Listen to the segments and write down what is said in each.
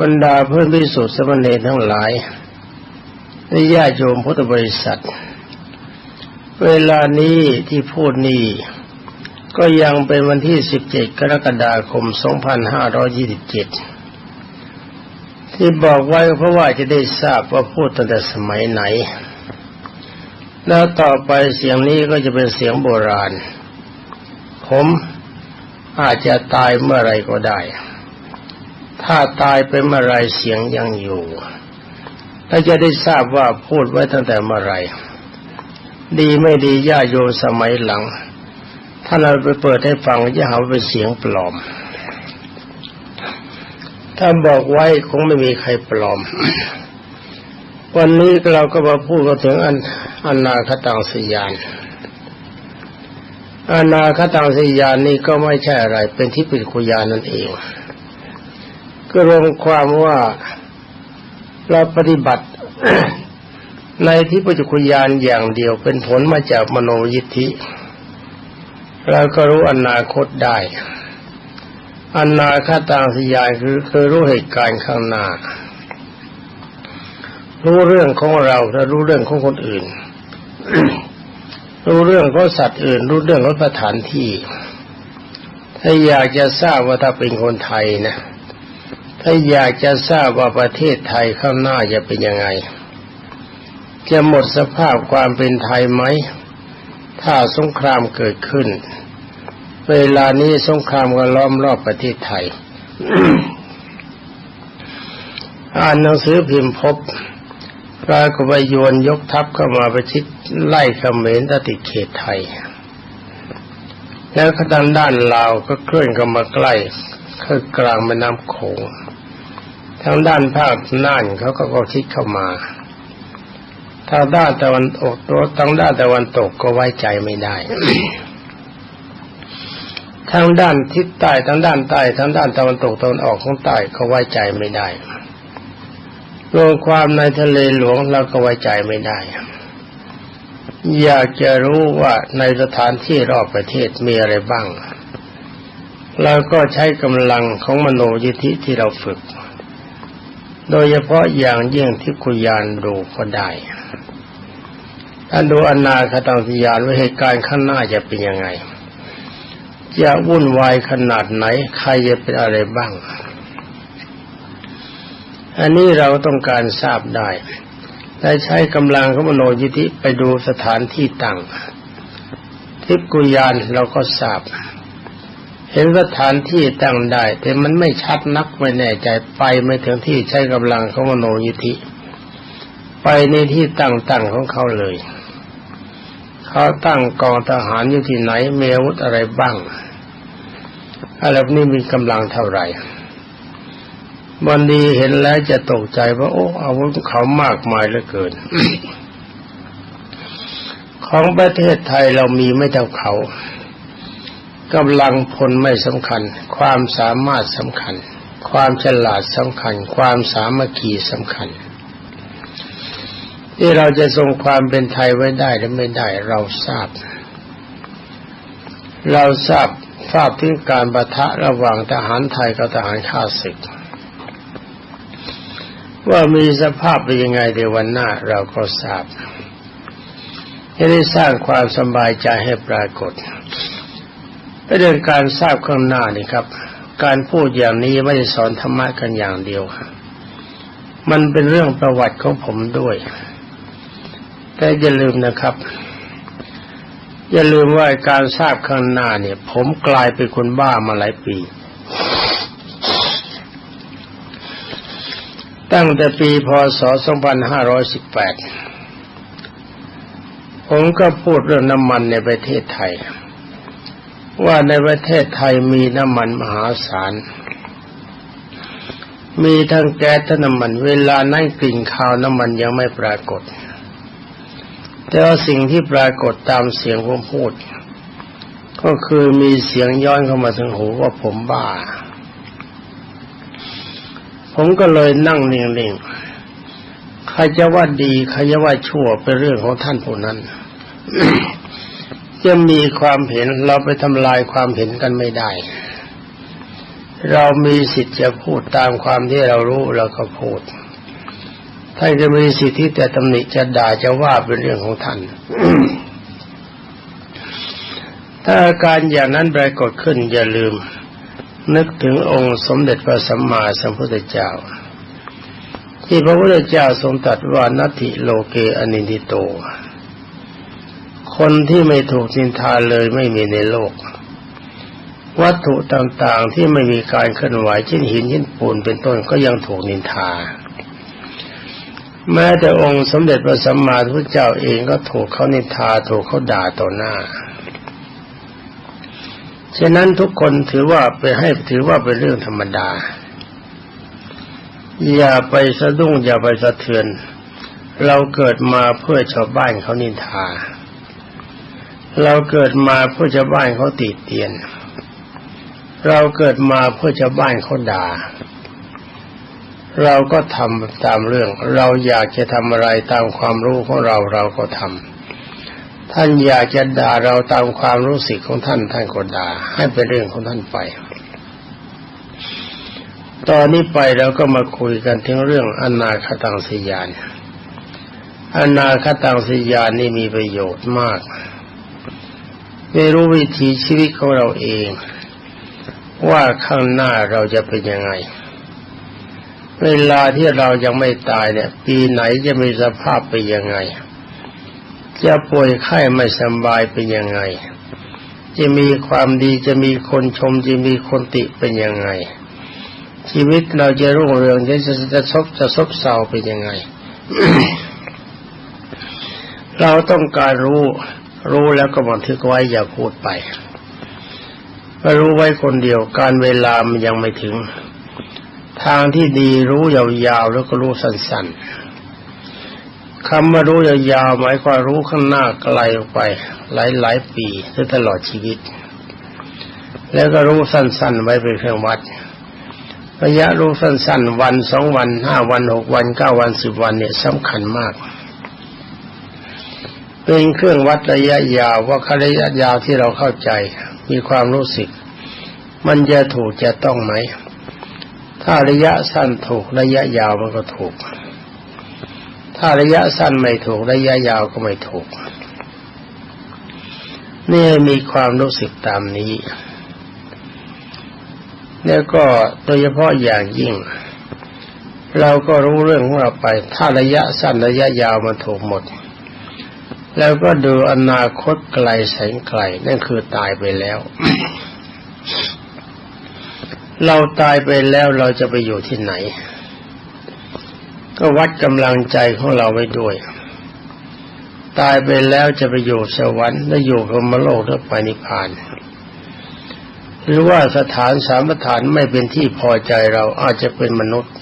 บรรดาเพื่อนพิสุทธิ์สมณเณรทั้งหลายและญาติโยมพุทธบริษัท เวลานี้ที่พูดนี้ก็ยังเป็นวันที่ 17 กรกฎาคม 2527 ที่บอกไว้เพราะว่าจะได้ทราบว่าพูดตั้งแต่สมัยไหน แล้วต่อไปเสียงนี้ก็จะเป็นเสียงโบราณ ผมอาจจะตายเมื่อไรก็ได้ ถ้าตายไปเมื่อไรเสียงยังอยู่และจะได้ทราบว่าพูดไว้ตั้งแต่เมื่อไรดีไม่ดีญาโยสมัยหลัง ถ้าเราไปเปิดให้ฟังจะหาว่าเป็นเสียงปลอม ถ้าบอกไว้คงไม่มีใครปลอม วันนี้เราก็มาพูดกันถึงอันอนาคตังสยานอนาคตังสยานนี่ก็ไม่ใช่อะไร เป็นที่ปิดคุยานนั่นเอง ก็รวมความว่าเราปฏิบัติในที่ปัจจุยานอย่างเดียวเป็นผลมาจากมโนยิทธิเราก็รู้อนาคตได้ อนาคตังสยานคือคือรู้เหตุการณ์ข้างหน้า รู้เรื่องของเราและรู้เรื่องของคนอื่น รู้เรื่องของสัตว์อื่น รู้เรื่องของสถานที่ ถ้าอยากจะทราบว่าถ้าเป็นคนไทยนะ ถ้าอยากจะทราบว่าประเทศไทยข้างหน้าจะเป็นยังไง จะหมดสภาพความเป็นไทยไหม ถ้าสงครามเกิดขึ้น เวลานี้สงครามก็ล้อมรอบประเทศไทย อ่านหนังสือพิมพ์พบปรากฏว่ายวนยกทัพเข้ามาประชิดไล่เขมรติดเขตไทย แล้วทางด้านลาวก็เคลื่อนเข้ามาใกล้คือกลางแม่น้ำโขง ทางด้านภาคน่านเขาก็ก็คิดเข้ามาทางด้านตะวันตกตัวทางด้านตะวันตกก็ไว้ใจไม่ได้ ทางด้านทิศใต้ทางด้านใต้ทางด้านตะวันตกตะวันออกของใต้ก็ไว้ใจไม่ได้รวมความในทะเลหลวงเราก็ไว้ใจไม่ได้ อยากจะรู้ว่าในสถานที่รอบประเทศมีอะไรบ้างเราก็ใช้กำลังของมโนยิธิที่เราฝึก โดยเฉพาะอย่างยิ่งที่คุยานดูก็ได้ถ้าดูอนาคตังสยานว่าเหตุการณ์ข้างหน้าจะเป็นยังไง จะวุ่นวายขนาดไหน ใครจะเป็นอะไรบ้าง อันนี้เราต้องการทราบได้และใช้กำลังขมโนยิธิไปดูสถานที่ตั้งทิพกุยานเราก็ทราบ เห็นสถานที่ตั้งได้ แต่มันไม่ชัดนักไม่แน่ใจไปไม่ถึงที่ใช้กำลังของมโนยิธิ ไปในที่ตั้งตั้งของเขาเลย เขาตั้งกองทหารอยู่ที่ไหนมีอาวุธอะไรบ้างอะไรนี้มีกำลังเท่าไหร่วันดีเห็นแล้วจะตกใจว่าโอ้อาวุธเขามากมายเหลือเกิน ของประเทศไทยเรามีไม่เท่าเขา กำลังพลไม่สำคัญ ความสามารถสำคัญ ความฉลาดสำคัญ ความสามัคคีสำคัญ ที่เราจะทรงความเป็นไทยไว้ได้หรือไม่ได้เราทราบ เราทราบทราบถึงการประทะระหว่างทหารไทยกับทหารข้าศึก ว่ามีสภาพเป็นยังไงในวันหน้าเราก็ทราบจะได้สร้างความสบายใจให้ปรากฏ เรื่องการทราบข้างหน้านี่ครับ การพูดอย่างนี้ไม่ได้สอนธรรมะกันอย่างเดียวมันเป็นเรื่องประวัติของผมด้วย แต่อย่าลืมนะครับ อย่าลืมว่าการทราบข้างหน้าเนี่ย ผมกลายเป็นคนบ้ามาหลายปี ตั้งแต่ปีพศ 2518 ผมก็พูดเรื่องน้ำมันในประเทศไทย ว่าในประเทศไทยมีน้ำมันมหาศาล มีทั้งแก๊สทั้งน้ำมัน เวลานั่งกลิ่นคาวน้ำมันยังไม่ปรากฏ แต่ว่าสิ่งที่ปรากฏตามเสียงผมพูด ก็คือมีเสียงย้อนเข้ามาถึงหูว่าผมบ้า ผมก็เลยนั่งนิ่งๆใครจะว่าดีใครจะว่าชั่วเป็นเรื่องของท่านผู้นั้น จะมีความเห็นเราไปทำลายความเห็นกันไม่ได้ เรามีสิทธิ์จะพูดตามความที่เรารู้เราก็พูดท่านจะมีสิทธิ์ที่จะตำหนิจะด่าจะว่าเป็นเรื่องของท่าน ถ้าอาการอย่างนั้นปรากฏขึ้นอย่าลืม นึกถึงองค์สมเด็จพระสัมมาสัมพุทธเจ้า ที่พระพุทธเจ้าทรงตรัสว่านัตถิโลเกอนินทิโต คนที่ไม่ถูกนินทาเลยไม่มีในโลก วัตถุต่างๆที่ไม่มีการเคลื่อนไหวเช่นหินเช่นปูนเป็นต้นก็ยังถูกนินทา แม้แต่องค์สมเด็จพระสัมมาสัมพุทธเจ้าเองก็ถูกเขานินทาถูกเขาด่าต่อหน้าฉะนั้นทุกคนถือว่าไปให้ถือว่าเป็นเรื่องธรรมดา อย่าไปสะดุ้งอย่าไปสะเทือน เราเกิดมาเพื่อชาวบ้านเขานินทา เราเกิดมาเพื่อชาวบ้านเขาติเตียน เราเกิดมาเพื่อชาวบ้านเขาด่า เราก็ทำตามเรื่อง เราอยากจะทำอะไรตามความรู้ของเราเราก็ทำท่านอยากจะด่าเราตามความรู้สึกของท่านท่านก็ด่าให้เป็นเรื่องของท่านไป ตอนนี้ไปเราก็มาคุยกันถึงเรื่องอนาคตังสยานอนาคตังสยานนี่มีประโยชน์มาก ไม่รู้วิถีชีวิตของเราเอง ว่าข้างหน้าเราจะเป็นยังไง เวลาที่เรายังไม่ตายเนี่ย ปีไหนจะมีสภาพเป็นยังไง จะป่วยไข้ไม่สบายเป็นยังไง จะมีความดีจะมีคนชมจะมีคนติเป็นยังไง ชีวิตเราจะรุ่งเรืองจะจะจะซบจะซบเซาเป็นยังไง เราต้องการรู้ รู้แล้วก็บันทึกไว้อย่าพูดไปรู้ไว้คนเดียวการเวลามันยังไม่ถึง ทางที่ดีรู้ยาวๆแล้วก็รู้สั้นๆคำว่ารู้ยาวๆหมายความรู้ข้างหน้าไกลออกไป หลายหลายปีหรือตลอดชีวิต แล้วก็รู้สั้นๆ ไว้เป็นเครื่องวัดระยะรู้สั้นๆ วันสองวันห้าวันหกวันเก้าวันสิบวันเนี่ยสำคัญมาก เป็นเครื่องวัดระยะยาวว่าระยะยาวที่เราเข้าใจ มีความรู้สึก มันจะถูกจะต้องไหม ถ้าระยะสั้นถูกระยะยาวมันก็ถูก ถ้าระยะสั้นไม่ถูกระยะยาวก็ไม่ถูก นี่มีความรู้สึกตามนี้แล้วก็โดยเฉพาะอย่างยิ่ง เราก็รู้เรื่องของเราไป ถ้าระยะสั้นระยะยาวมันถูกหมด แล้วก็ดูอนาคตไกลแสนไกล นั่นคือตายไปแล้ว เราตายไปแล้วเราจะไปอยู่ที่ไหน ก็วัดกำลังใจของเราไว้ด้วย ตายไปแล้วจะไปอยู่สวรรค์และอยู่พรมโลกหรือไปนิพพาน หรือว่าสถานสามฐานไม่เป็นที่พอใจเราอาจจะเป็นมนุษย์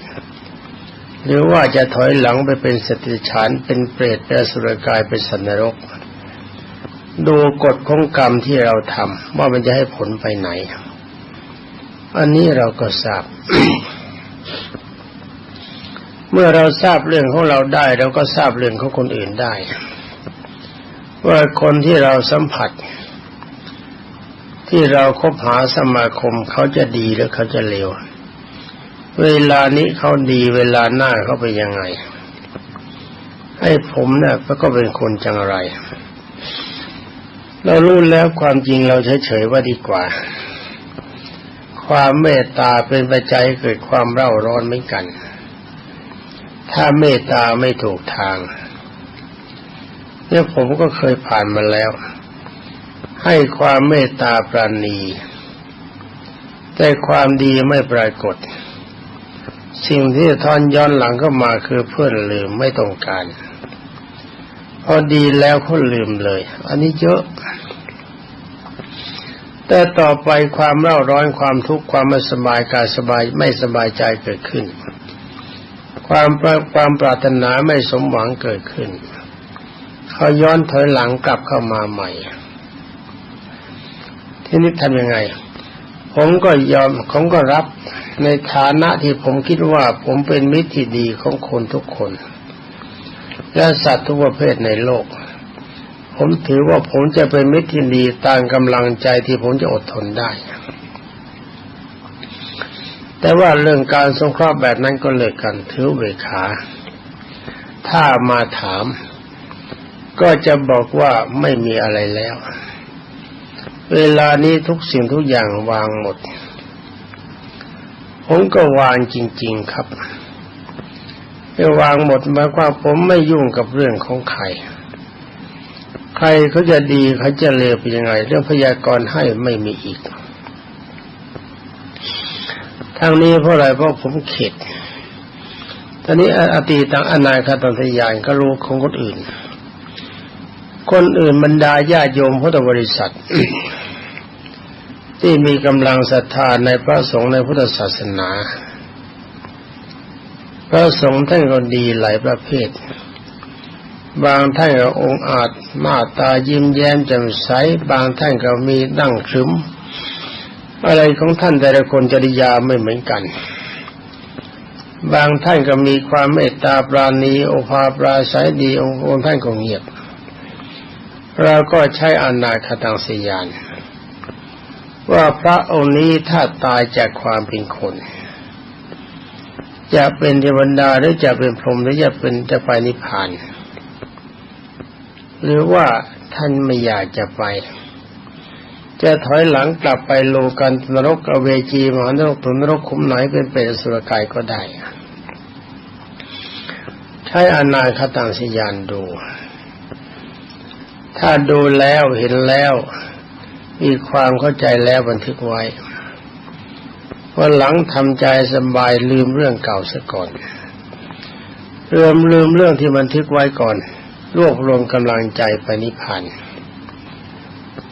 หรือว่าจะถอยหลังไปเป็นสติฉานเป็นเปรตเป็นสุรกายเป็นสันนรก ดูกฎของกรรมที่เราทำว่ามันจะให้ผลไปไหน อันนี้เราก็ทราบ เมื่อเราทราบเรื่องของเราได้เราก็ทราบเรื่องของคนอื่นได้ ว่าคนที่เราสัมผัส ที่เราคบหาสมาคมเขาจะดีหรือเขาจะเลว เวลานี้เขาดีเวลาหน้าเขาเป็นยังไง ให้ผมเนะ่ยก็เป็นคนจังไร เรารู้แล้วความจริงเราเฉยๆว่าดีกว่า ความเมตตาเป็นปัจจัยเกิดความเร่าร้อนเหมือนกัน ถ้าเมตตาไม่ถูกทางเนี่ยผมก็เคยผ่านมาแล้ว ให้ความเมตตาปราณี แต่ความดีไม่ปรากฏ สิ่งที่ทอนย้อนหลังก็มาคือเพื่อนลืมไม่ต้องการ พอดีแล้วเขาลืมเลย อันนี้เยอะ แต่ต่อไปความเร่าร้อนความทุกข์ความไม่สบายกายสบายไม่สบายใจเกิดขึ้น ความความปรารถนาไม่สมหวังเกิดขึ้นเขาย้อนถอยหลังกลับเข้ามาใหม่ ทีนี้ทำยังไง ผมก็ยอมผมก็รับ ในฐานะที่ผมคิดว่าผมเป็นมิตรที่ดีของคนทุกคน และสัตว์ทุกประเภทในโลก ผมถือว่าผมจะเป็นมิตรที่ดีตามกำลังใจที่ผมจะอดทนได้ แต่ว่าเรื่องการสงเคราะห์แบบนั้นก็เลิกกันถือเวขา ถ้ามาถาม ก็จะบอกว่าไม่มีอะไรแล้ว เวลานี้ทุกสิ่งทุกอย่างวางหมด ผมก็วางจริง ๆครับจะวางหมดหมายความผมไม่ยุ่งกับเรื่องของใคร ใครเขาจะดีเขาจะเลวเป็นยังไง เรื่องพยากรณ์ให้ไม่มีอีกทางนี้เพราะอะไรเพราะผมเข็ดตอนนี้อตีตังอนาคตังทยานก็รู้ของคนอื่น คนอื่นบรรดาญาโยมพุทธบริษัท ที่มีกำลังศรัทธาในพระสงฆ์ในพุทธศาสนา พระสงฆ์ท่านก็ดีหลายประเภท บางท่านก็องค์อาจมาตายิ้มแย้มแจ่มใส บางท่านก็มีนั่งครึมอะไรของท่านแต่ละคนจริยาไม่เหมือนกัน บางท่านก็มีความเมตตาปราณีโอภาปราศัยดีองค์ท่านก็เงียบ เราก็ใช้อนาคตังสยาน ว่าพระองค์นี้ถ้าตายจากความเป็นคน จะเป็นเทวดาหรือจะเป็นพรหมหรือจะเป็นจะไปนิพพาน หรือว่าท่านไม่อยากจะไป จะถอยหลังกลับไปโลกันนรกอเวจีมหานรกถึงนรกขุมไหนเป็นเปรตสุรกายก็ได้ ใช้อนาคตังสยานดู ถ้าดูแล้วเห็นแล้ว มีความเข้าใจแล้วบันทึกไว้วันหลังทำใจสบายลืมเรื่องเก่าซะก่อนเริ่มลืมเรื่องที่บันทึกไว้ก่อน รวบรวมกำลังใจไปนิพพาน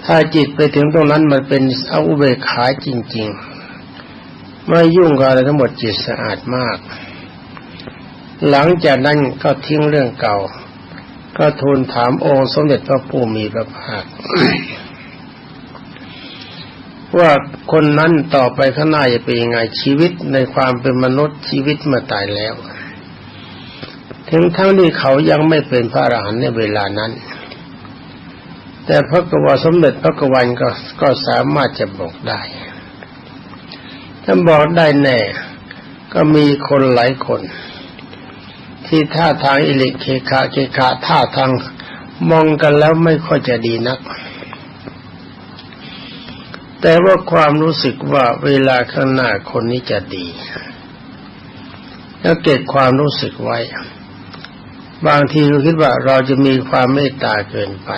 ถ้าจิตไปถึงตรงนั้นมันเป็นเอาอุเบกขาจริง ๆ ไม่ยุ่งกับอะไรทั้งหมดจิตสะอาดมาก หลังจากนั้นก็ทิ้งเรื่องเก่า ก็ทูลถามองค์สมเด็จพระผู้มีพระภาค ว่าคนนั้นต่อไปข้างหน้าจะเป็นยังไงชีวิตในความเป็นมนุษย์ชีวิตเมาตายแล้ว ถึงทั้งที่เขายังไม่เป็นพระอรหันต์ในเวลานั้น แต่พระกวาสมเด็จพระกวันก็ก็สามารถจะบอกได้ถ้าบอกได้แน่ก็มีคนหลายคน ที่ท่าทางอิเล็กเคคาเคคาท่าทางมองกันแล้วไม่ค่อยจะดีนัก แต่ว่าความรู้สึกว่าเวลาข้างหน้าคนนี้จะดี แล้วเก็บความรู้สึกไว้ บางทีเราคิดว่าเราจะมีความเมตตาเกินไป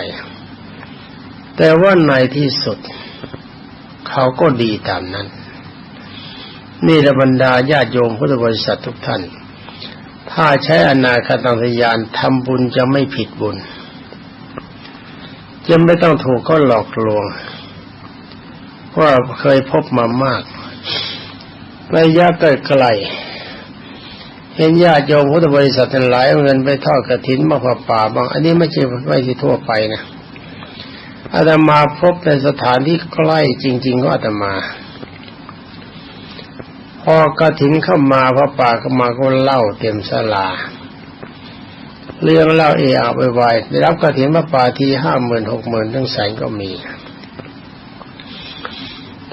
แต่ว่าในที่สุด เขาก็ดีตามนั้น นี่ระบรรดาญาติโยมพุทธบริษัททุกท่าน ถ้าใช้อนาคตังทยานทำบุญจะไม่ผิดบุญจะไม่ต้องถูกก็หลอกลวง ว่าเคยพบมามากระยะใกล้เห็นญาติโยมพุทธบริษัทหลายเงินไปทอดกระถินมาผ่าป่าบาง อันนี้ไม่ใช่ไม่ใช่ทั่วไปนะอาตมาพบในสถานที่ใกล้จริง ๆ ก็อาตมา พอกระถินเข้ามาพระป่าเข้ามาก็เล่าเต็มสลา เรื่องเล่าเออาไปไวได้รับกระถินพระป่าทีห้าหมื่นหกหมื่นทั้งแสนก็มี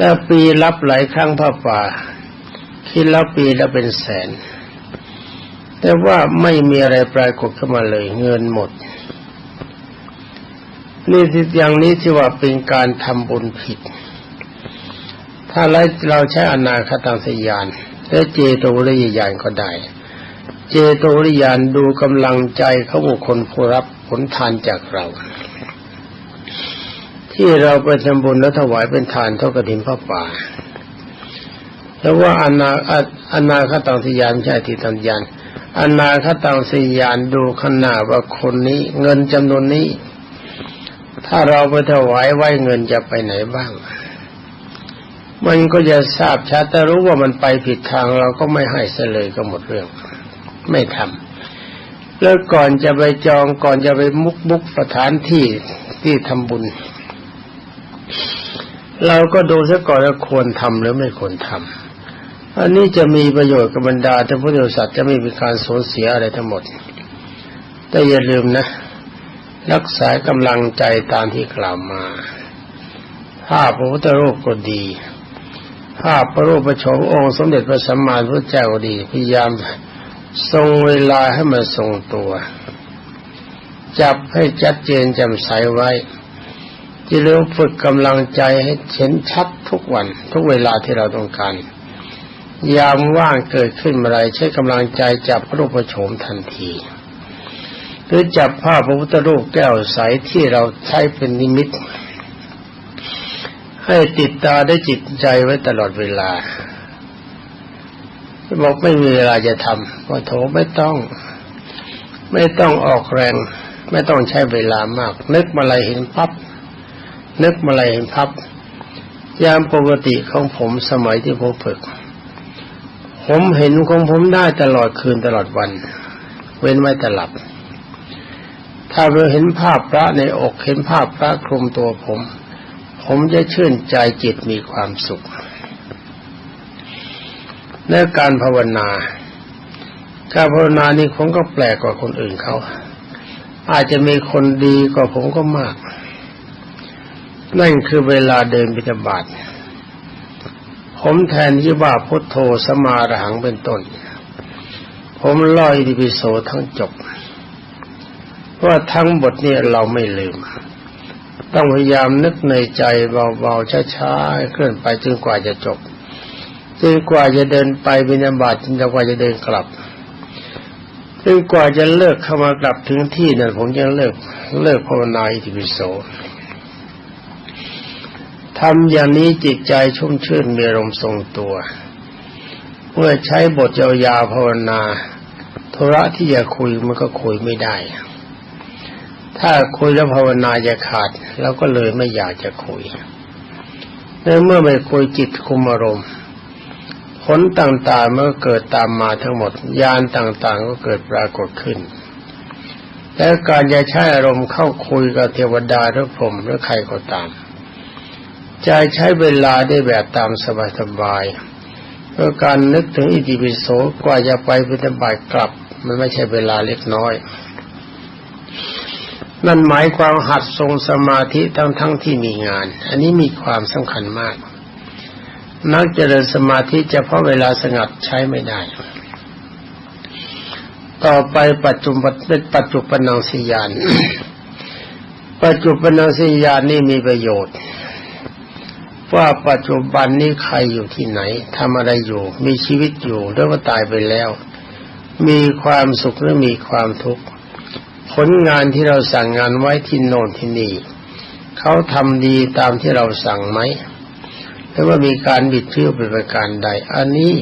แต่ปีรับหลายครั้งพระป่า คิดแล้วปีแล้วเป็นแสน แต่ว่าไม่มีอะไรปรากฏขึ้นมาเลย เงินหมด นี่ที่อย่างนี้ที่ว่าเป็นการทำบุญผิด ถ้าเราใช้อนาคตังสยานและเจโตริยานก็ได้ เจโตริยานดูกำลังใจเขาบุคคลผู้รับผลทานจากเรา ที่เราไปทำบุญและถวายเป็นทานเท่ากระถินพระป่าแล้วว่าอนาอนาคตังสยานใช่ที่ตัญญานอนาคตังสยานดูขนาดว่าคนนี้เงินจำนวนนี้ ถ้าเราไปถวายไว้เงินจะไปไหนบ้าง มันก็จะทราบชัดแต่รู้ว่ามันไปผิดทางเราก็ไม่ให้เสเลยก็หมดเรื่อง ไม่ทำแล้วก่อนจะไปจองก่อนจะไปมุกบุกสถานที่ที่ทำบุญ เราก็ดูซะก่อนว่าควรทำหรือไม่ควรทำอันนี้จะมีประโยชน์กับบรรดาท่านผู้บริษัทจะไม่มีการสูญเสียอะไรทั้งหมด แต่อย่าลืมนะ รักษากำลังใจตามที่กล่าวมาภาพพระพุทธรูปก็ดี ภาพพระรูปประชมองค์สมเด็จพระสัมมาสัมพุทธเจ้าก็ดี พยายามทรงเวลาให้มันทรงตัว จับให้ชัดเจนแจ่มใสไว้ ที่เรื่องฝึกกำลังใจให้เห็นชัดทุกวัน ทุกเวลาที่เราต้องการ ยามว่างเกิดขึ้นเมื่อไรใช้กำลังใจจับรูปโฉมทันทีหรือจับภาพพระพุทธรูปแก้วใสที่เราใช้เป็นนิมิต ให้ติดตาได้จิตใจไว้ตลอดเวลาบอกไม่มีเวลาจะทำก็โถไม่ต้อง ไม่ต้องออกแรง ไม่ต้องใช้เวลามาก นึกมาอะไรเห็นพับ นึกมาอะไรเห็นพับ ยามปกติของผมสมัยที่ผมฝึก ผมเห็นของผมได้ตลอดคืนตลอดวัน เว้นไว้แต่หลับ ถ้าเราเห็นภาพพระในอกเห็นภาพพระคลุมตัวผม ผมจะชื่นใจจิตมีความสุขและการภาวนา การภาวนานี่ผมก็แปลกกว่าคนอื่นเขา อาจจะมีคนดีกว่าผมก็มาก นั่นคือเวลาเดินบิณฑบาตผมแทนที่ว่าพุทโธสมาระหังเป็นต้น ผมล่อยดิปิโสทั้งจบเพราะทั้งบทนี้เราไม่ลืม ต้องพยายามนึกในใจเบาๆช้าๆเคลื่อนไปจนกว่าจะจบจนกว่าจะเดินไปบินาบาตจนกว่าจะเดินกลับจนกว่าจะเลิกเข้ามากลับถึงที่นั่นผมยังเลิกเลิกภาวนาอิติปิโส ทำอย่างนี้จิตใจชุ่มชื่นมีอารมทรงตัวเมื่อใช้บทยาวๆภาวนาธุระที่จะคุยมันก็คุยไม่ได้ ถ้าคุยแล้วภาวนาจะขาดเราก็เลยไม่อยากจะคุยเมื่อไม่คุยจิตคุมอารมณ์ผลต่างๆเมื่อเกิดตามมาทั้งหมดยานต่างๆ ก็เกิดปรากฏขึ้น และการจะใช้อารมณ์เข้าคุยกับเทวดาหรือพรหมหรือใครก็ตาม จะใช้เวลาได้แบบตามสบายๆเพื่อการนึกถึงอิติปิโสกว่าจะไปปฏิบัติกลับ มันไม่ใช่เวลาเล็กน้อย นั่นหมายความหัดทรงสมาธิทั้งๆทที่มีงาน อันนี้มีความสำคัญมาก นักเจริญสมาธิเฉพาะเวลาสงัดใช้ไม่ได้ ต่อไปปัจจุบันเป็นปัจจุบันนังสิยานปัจจุบันนังสิยานนี่มีประโยชน์ ว่าปัจจุบันนี้ใครอยู่ที่ไหนทำอะไรอยู่ มีชีวิตอยู่หรือว่าตายไปแล้ว มีความสุขหรือมีความทุกข์ผลงานที่เราสั่งงานไว้ที่โน่นที่นี่เขาทำดีตามที่เราสั่งไหมหรือว่ามีการบิดเบี้ยวเป็นประการใด อันนี้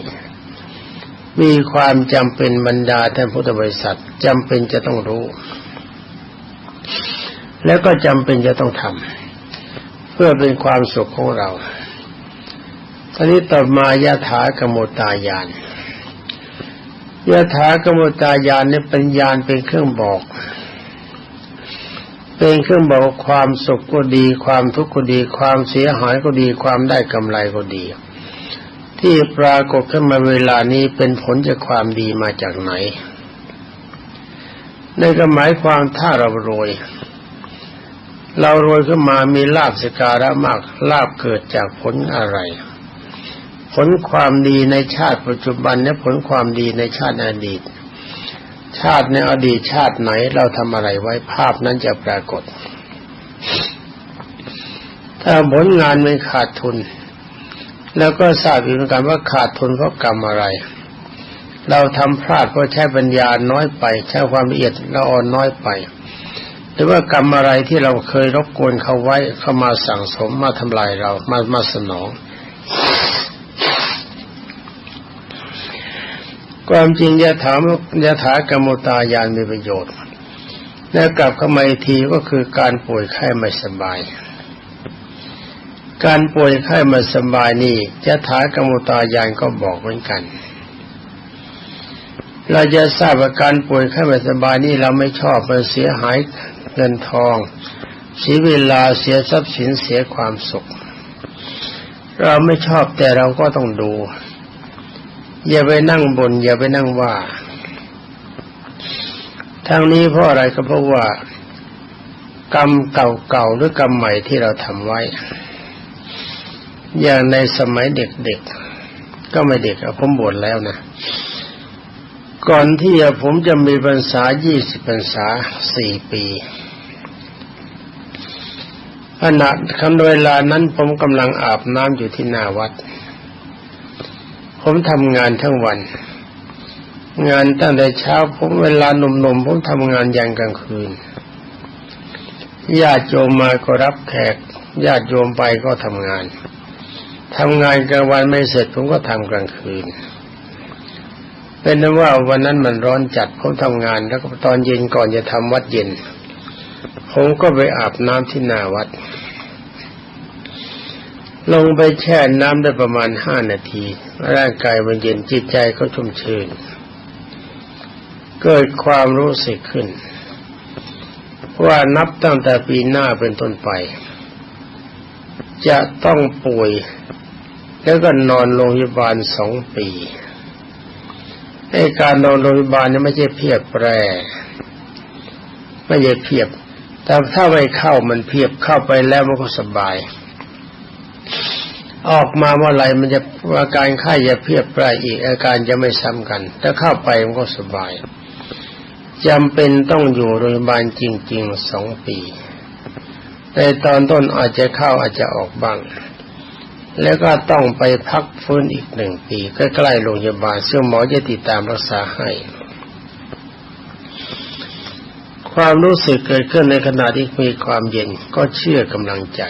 มีความจำเป็นบรรดาท่านพุทธบริษัทจำเป็นจะต้องรู้ แล้วก็จำเป็นจะต้องทำ พื่อเป็นความสุขของเราทีนี้ต่อมายาถากโมตายานยาถากโมตายานเนี่ยเป็นญาณเป็นเครื่องบอก เป็นเครื่องบอกความสุขก็ดี ความทุกข์ก็ดี ความเสียหายก็ดี ความได้กำไรก็ดี ที่ปรากฏขึ้นมาเวลานี้เป็นผลจากความดีมาจากไหนในก็หมายความถ้าเรารวย เรารวยขึ้นมามีลาบสการะมากลาบเกิดจากผลอะไร ผลความดีในชาติปัจจุบันและผลความดีในชาติอดีต ชาติในอดีตชาติไหนเราทำอะไรไว้ภาพนั้นจะปรากฏ ถ้าผลงานไม่ขาดทุน แล้วก็ทราบอยู่เหมือนกันว่าขาดทุนเพราะกรรมอะไร เราทำพลาดเพราะใช้ปัญญาน้อยไป ใช้ความละเอียดละอ่อนน้อยไป หรือว่ากรรมอะไรที่เราเคยรบกวนเขาไว้เข้ามาสั่งสมมาทำลายเรามามาสนอง ความจริงยะถามยะถากรรมตายานมีประโยชน์และกลับเข้ามาอีกทีก็คือการป่วยไข้ไม่สบาย การป่วยไข้ไม่สบายนี่ยะถากรรมตายานก็บอกเหมือนกัน เราจะทราบว่าการป่วยไข้ไม่สบายนี่เราไม่ชอบมันเสียหายเงินทองเสียเวลาเสียทรัพย์สินเสียความสุข เราไม่ชอบแต่เราก็ต้องดู อย่าไปนั่งบน อย่าไปนั่งว่าทางนี้เพราะอะไรก็เพราะว่า กรรมเก่าๆหรือกรรมใหม่ที่เราทำไว้ อย่างในสมัยเด็กๆก็ไม่เด็กอะผมบวชแล้วนะ ก่อนที่ผมจะมีพรรษายี่สิบพรรษาสี่ปีขณะคันเวลานั้นผมกำลังอาบน้ำอยู่ที่หน้าวัด ผมทำงานทั้งวัน งานตั้งแต่เช้าผมเวลาหนุ่มๆผมทำงานยันกลางคืน ญาติโยมมาก็รับแขก ญาติโยมไปก็ทำงานทำงานกลางวันไม่เสร็จผมก็ทำกลางคืน เป็นนั้นว่าวันนั้นมันร้อนจัดผมทำงาน แล้วก็ตอนเย็นก่อนจะทำวัดเย็น ผมก็ไปอาบน้ำที่หน้าวัด ลงไปแช่น้ำได้ประมาณห้านาที ร่างกายมันเย็นจิตใจก็ชุ่มชื่นเกิดความรู้สึกขึ้น ว่านับตั้งแต่ปีหน้าเป็นต้นไป จะต้องป่วย แล้วก็นอนโรงพยาบาลสองปี ไอ้การนอนโรงพยาบาลนี่ไม่ใช่เพียบแปรไม่ใช่เพียบ แต่ถ้าไม่เข้ามันเพียบเข้าไปแล้วมันก็สบาย ออกมาเมื่อไรมันจะอาการไข้จะเพียบแปรอีกอาการจะไม่ซ้ำกันถ้าเข้าไปมันก็สบายจำเป็นต้องอยู่โรงพยาบาลจริงๆสองปีในตอนต้นอาจจะเข้าอาจจะออกบ้าง แล้วก็ต้องไปพักฟื้นอีกหนึ่งปีใกล้ๆโรงพยาบาลซึ่งหมอจะติดตามรักษาให้ ความรู้สึกเกิดขึ้นในขณะที่มีความเย็นก็เชื่อกำลังใจ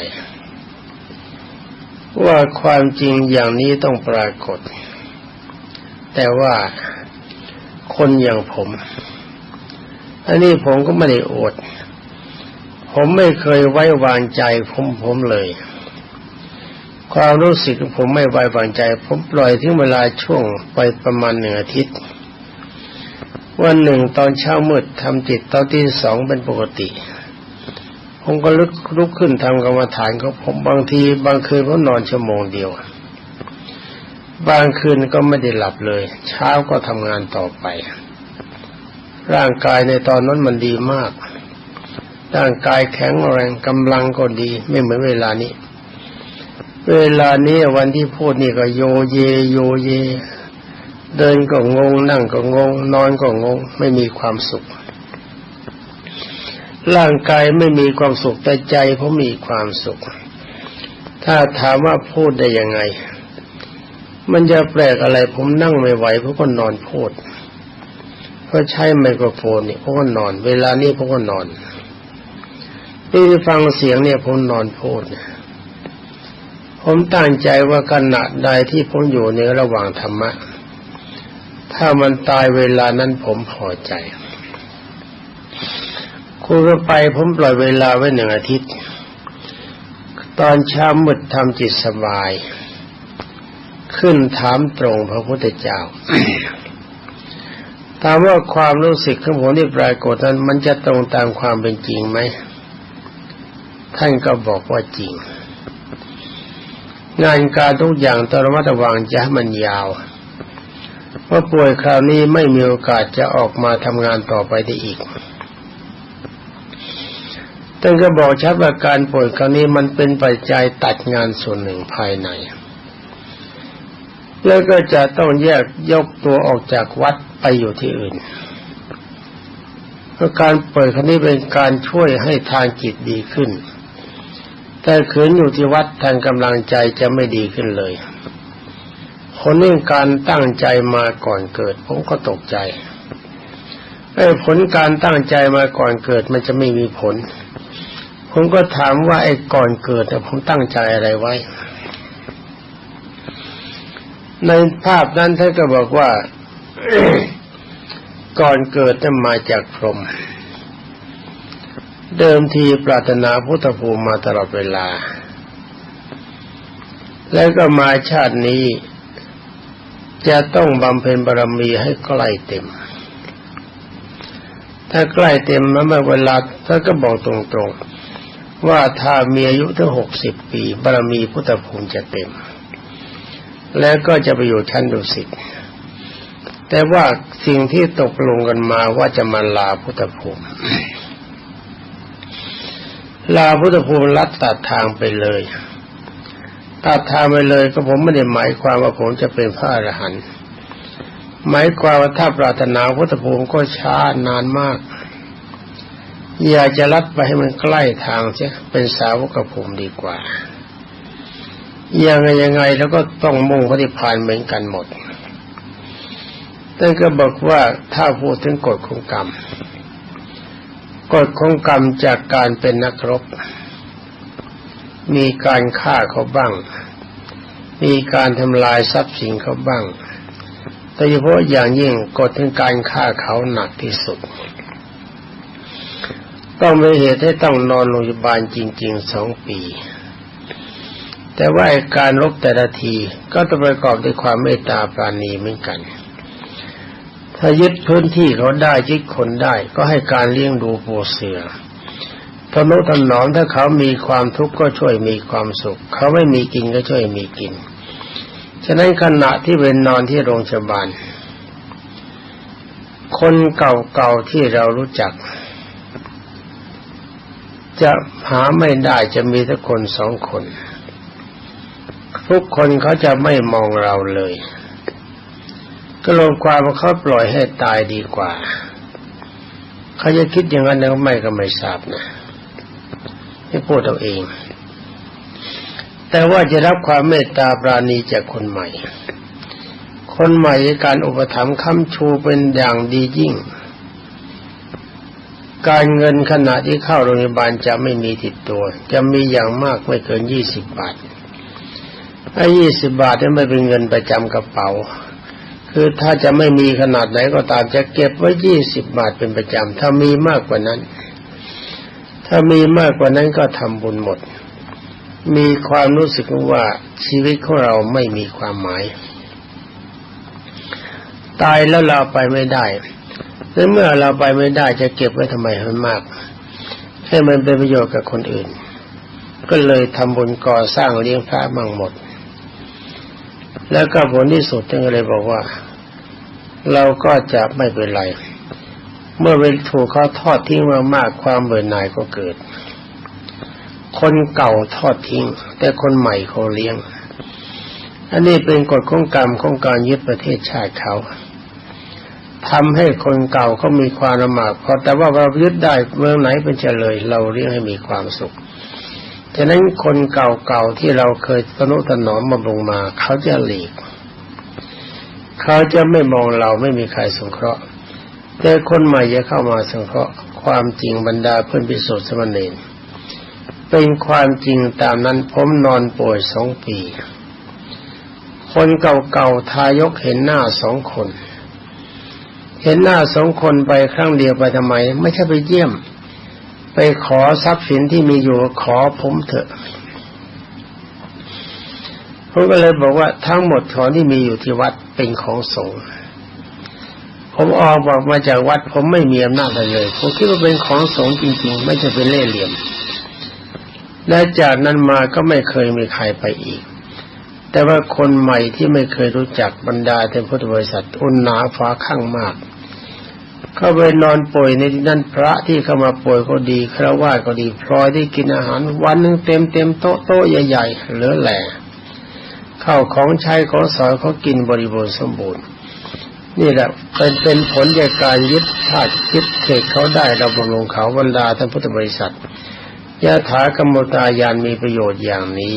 ว่าความจริงอย่างนี้ต้องปรากฏ แต่ว่าคนอย่างผม อันนี้ผมก็ไม่ได้อด ผมไม่เคยไว้วางใจผมผมเลย ความรู้สึกของผมไม่ไว้วางใจ ผมปล่อยถึงเวลาช่วงไปประมาณหนึ่งอาทิตย์ วันหนึ่งตอนเช้ามืดทำจิตตอนที่สองเป็นปกติ ผมก็ลุกลุกขึ้นทำกรรมฐานของผมบางที บางคืนผมนอนชั่วโมงเดียว บางคืนก็ไม่ได้หลับเลย เช้าก็ทำงานต่อไป ร่างกายในตอนนั้นมันดีมาก ร่างกายแข็งแรงกำลังก็ดีไม่เหมือนเวลานี้ เวลานี้วันที่พูดนี่ก็โยเย โยเย เดินก็งง นั่งก็งง นอนก็งง ไม่มีความสุข ร่างกายไม่มีความสุขแต่ใจผมมีความสุข ถ้าถามว่าพูดได้ยังไง มันจะแปลกอะไร ผมนั่งไม่ไหวผมก็นอนพูดเพราะใช้ไมโครโฟนเนี่ยผมก็นอน เวลานี้ผมก็นอนนี่ฟังเสียงเนี่ยผมนอนพูดเนี่ย ผมตั้งใจว่าขณะใดที่ผมอยู่ในระหว่างธรรมะ ถ้ามันตายเวลานั้นผมพอใจ คุณก็ไปผมปล่อยเวลาไว้หนึ่งอาทิตย์ ตอนเช้ามืดทำจิตสบาย ขึ้นถามตรงพระพุทธเจ้าถามว่าความรู้สึกของผมที่ปรากฏนั้น มันจะตรงตามความเป็นจริงไหม ท่านก็บอกว่าจริง งานการทุกอย่างต้องระมัดระวังจะให้มันยาวเพราป่วยคราวนี้ไม่มีโอกาสจะออกมาทำงานต่อไปได้อีกท่านก็บอกชัดว่าการป่วยครั้งนี้มันเป็นปัจจัยตัดงานส่วนหนึ่งภายใน แล้วก็จะต้องแยกยกตัวออกจากวัดไปอยู่ที่อื่นเพราะการเปิดครั้งนี้เป็นการช่วยให้ทางจิตดีขึ้น แต่ขืนอยู่ที่วัดทางกำลังใจจะไม่ดีขึ้นเลยคนนี้การตั้งใจมาก่อนเกิด ผมก็ตกใจไอ้ผลการตั้งใจมาก่อนเกิดมันจะไม่มีผล ผมก็ถามว่าไอ้ก่อนเกิดผมตั้งใจอะไรไว้ ในภาพนั้นท่านก็บอกว่า ก่อนเกิดจะมาจากพรหม เดิมทีปรารถนาพุทธภูมิมาตลอดเวลา แล้วก็มาชาตินี้ จะต้องบำเพ็ญบารมีให้ใกล้เต็ม ถ้าใกล้เต็มแล้วเมื่อเวลาท่านก็บอกตรงๆ ว่าถ้ามีอายุถึงหกสิบปีบารมีพุทธภูมิจะเต็ม แล้วก็จะไปอยู่ชั้นดุสิตแต่ว่าสิ่งที่ตกลงกันมาว่าจะมาลาพุทธภูมิ ลาพุทธภูมิลัดตัดทางไปเลยตัดทางไปเลยก็ผมไม่ได้หมายความว่าผมจะเป็นพระอรหันต์หมายความว่าถ้าปรารถนาพุทธภูมิก็ช้านานมาก อยากจะลัดไปให้มันใกล้ทางเสียเป็นสาวกภูมิดีกว่ายังไงยังไงแล้วก็ต้องมุ่งปฏิพานเหมือนกันหมดท่านก็บอกว่าถ้าพูดถึงกฎของกรรม กฎของกรรมจากการเป็นนักรบ มีการฆ่าเขาบ้าง มีการทำลายทรัพย์สินเขาบ้าง แต่เฉพาะอย่างยิ่งกฎถึงการฆ่าเขาหนักที่สุด ต้องมีเหตุให้ต้องนอนโรงพยาบาลจริงๆสองปี แต่ว่าการลบแต่ละทีก็ต้องประกอบด้วยความเมตตาปราณีเหมือนกัน ถ้ายึดพื้นที่เขาได้ยึดคนได้ ก็ให้การเลี้ยงดูปูเสือทนุถนอมถ้าเขามีความทุกข์ก็ช่วยมีความสุข เขาไม่มีกินก็ช่วยมีกิน ฉะนั้นขณะที่เป็นนอนที่โรงพยาบาล คนเก่าๆที่เรารู้จัก จะหาไม่ได้จะมีแต่คนสองคน ทุกคนเขาจะไม่มองเราเลย ก็ลงความว่าเขาปล่อยให้ตายดีกว่า เขาจะคิดอย่างนั้นหรือไม่ก็ไม่ทราบนะให้พูดเอาเอง แต่ว่าจะรับความเมตตาปราณีจากคนใหม่ คนใหม่การอุปถัมภ์ค้ำชูเป็นอย่างดียิ่ง การเงินขณะที่เข้าโรงพยาบาลจะไม่มีติดตัว จะมีอย่างมากไม่เกินยี่สิบบาทไอ้ยี่สิบบาทนี่ไม่เป็นเงินประจำกระเป๋า คือถ้าจะไม่มีขนาดไหนก็ตามจะเก็บไว้ยี่สิบบาทเป็นประจำถ้ามีมากกว่านั้น ถ้ามีมากกว่านั้นก็ทำบุญหมด มีความรู้สึกว่าชีวิตของเราไม่มีความหมาย ตายแล้วเราไปไม่ได้และเมื่อเราไปไม่ได้จะเก็บไว้ทำไมให้มาก ให้มันเป็นประโยชน์กับคนอื่น ก็เลยทำบุญก่อสร้างเลี้ยงพระมั่งหมดแล้วก็ผลที่สุดท่านก็เลยบอกว่า เราก็จะไม่เป็นไร เมื่อเป็นถูกเขาทอดทิ้งมากๆความเบื่อหน่ายก็เกิด คนเก่าทอดทิ้ง แต่คนใหม่เขาเลี้ยง อันนี้เป็นกฎของกรรมของการยึดประเทศชาติเขาทำให้คนเก่าเขามีความลำบากพอแต่ว่าเรายึดได้เมืองไหนเป็นเฉลย เราเลี้ยงให้มีความสุขฉะนั้นคนเก่าๆที่เราเคยสนุถนอมมาลงมา เขาจะหลีก เขาจะไม่มองเราไม่มีใครสงเคราะห์ แต่คนใหม่จะเข้ามาสงเคราะห์ความจริงบรรดาเพื่อนพิสุทธิ์สมณีเป็นความจริงตามนั้นผมนอนป่วยสองปี คนเก่าๆทายกเห็นหน้าสองคน เห็นหน้าสองคนไปครั้งเดียวไปทำไม ไม่ใช่ไปเยี่ยม ไปขอทรัพย์สินที่มีอยู่ขอผมเถอะ ผมก็เลยบอกว่าทั้งหมดของที่มีอยู่ที่วัดเป็นของสงฆ์ผมออกบอกมาจากวัด ผมไม่มีอำนาจอะไรเลย ผมคิดว่าเป็นของสงฆ์จริงๆ ไม่ใช่เป็นเล่ห์เหลี่ยม และจากนั้นมาก็ไม่เคยมีใครไปอีก แต่ว่าคนใหม่ที่ไม่เคยรู้จักบรรดาเป็นพุทธบริษัทอุณหนาฟ้าข้างมาก เขาไปนอนป่วยในที่นั่นพระที่เข้ามาป่วยก็ดีคราวาก็ดีพลอยได้กินอาหารวันหนึ่งเต็มเต็มโต๊ะโต๊ะใหญ่ๆเหลือแหล่ ข้าวของใช้ของสอยเขากินบริบูรณ์สมบูรณ์ นี่แหละเป็นเป็นผลจากการยึดธาตุยึดเขตเขาได้เราบำรุงเขาบรรดาท่านพุทธบริษัทยะถากรรมตายานมีประโยชน์อย่างนี้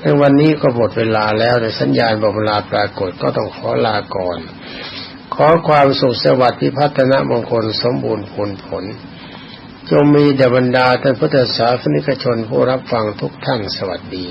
ในวันนี้ก็หมดเวลาแล้วแต่สัญญาณบอกเวลาปรากฏก็ต้องขอลาก่อน ขอความสุขสวัสดิ์พิพัฒนมงคลสมบูรณ์ผลผล จงมีเดบรรดาท่านพุทธศาสนิกชนผู้รับฟังทุกท่านสวัสดี